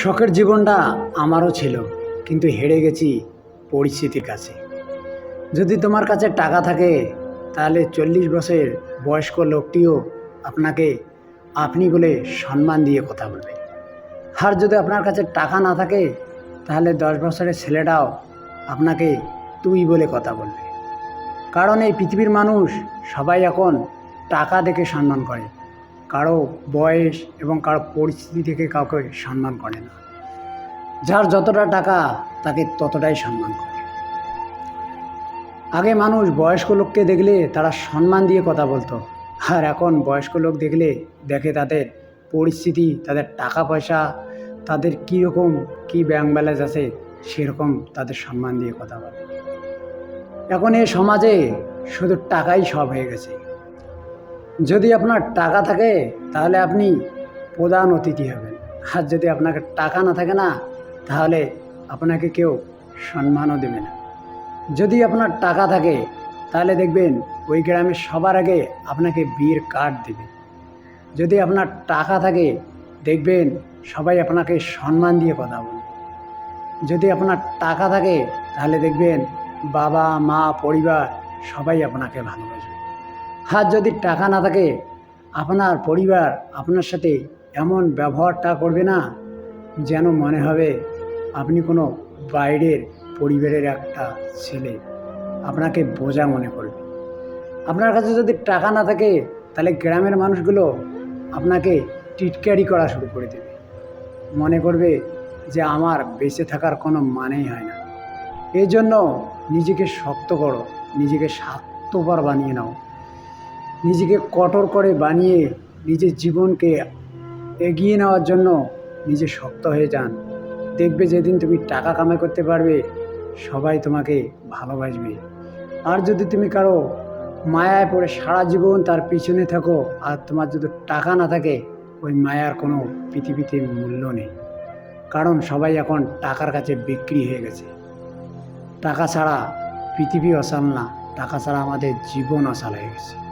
শখের জীবনটা আমারও ছিল, কিন্তু হেরে গেছি পরিস্থিতির কাছে। যদি তোমার কাছে টাকা থাকে, তাহলে চল্লিশ বছরের বয়স্ক লোকটিও আপনাকে আপনি বলে সম্মান দিয়ে কথা বলবে। আর যদি আপনার কাছে টাকা না থাকে, তাহলে দশ বছরের ছেলেটাও আপনাকে তুই বলে কথা বলবে। কারণ এই পৃথিবীর মানুষ সবাই এখন টাকা দেখে সম্মান করে। কারও বয়স এবং কারও পরিস্থিতি থেকে কাউকে সম্মান করে না। যার যতটা টাকা, তাকে ততটাই সম্মান করে। আগে মানুষ বয়স্ক লোককে দেখলে তারা সম্মান দিয়ে কথা বলতো। আর এখন বয়স্ক লোক দেখলে দেখে তাদের পরিস্থিতি, তাদের টাকা পয়সা, তাদের কীরকম কী ব্যাংক ব্যালেন্স আছে, সেরকম তাদের সম্মান দিয়ে কথা বলে। এখন এ সমাজে শুধু টাকাই সব হয়ে গেছে। যদি আপনার টাকা থাকে, তাহলে আপনি প্রধান অতিথি হবেন। আর যদি আপনাকে টাকা না থাকে না, তাহলে আপনাকে কেউ সম্মানও দেবে না। যদি আপনার টাকা থাকে, তাহলে দেখবেন ওই গ্রামে সবার আগে আপনাকে বিয়ের কার্ড দেবে। যদি আপনার টাকা থাকে, দেখবেন সবাই আপনাকে সম্মান দিয়ে কথা বলবে যদি আপনার টাকা থাকে, তাহলে দেখবেন বাবা, মা, পরিবার সবাই আপনাকে ভালোবাসবে আর যদি টাকা না থাকে, আপনার পরিবার আপনার সাথে এমন ব্যবহারটা করবে না যেন মনে হবে আপনি কোনো বাইরের পরিবারের একটা ছেলে। আপনাকে বোঝা মনে করবে। আপনার কাছে যদি টাকা না থাকে, তাহলে গ্রামের মানুষগুলো আপনাকে টিটকারি করা শুরু করে দেবে। মনে করবে যে আমার বেঁচে থাকার কোনো মানেই হয় না। এই জন্য নিজেকে শক্ত করো, নিজেকে স্বার্থপর বানিয়ে নাও। নিজেকে কঠোর করে বানিয়ে নিজের জীবনকে এগিয়ে নেওয়ার জন্য নিজে শক্ত হয়ে যান। দেখবে যেদিন তুমি টাকা কামাই করতে পারবে, সবাই তোমাকে ভালোবাসবে। আর যদি তুমি কারও মায়ায় পড়ে সারা জীবন তার পিছনে থাকো আর তোমার যদি টাকা না থাকে, ওই মায়ার কোনো পৃথিবীতে মূল্য নেই। কারণ সবাই এখন টাকার কাছে বিক্রি হয়ে গেছে। টাকা ছাড়া পৃথিবী অসাল না, টাকা ছাড়া আমাদের জীবন অসাল হয়ে গেছে।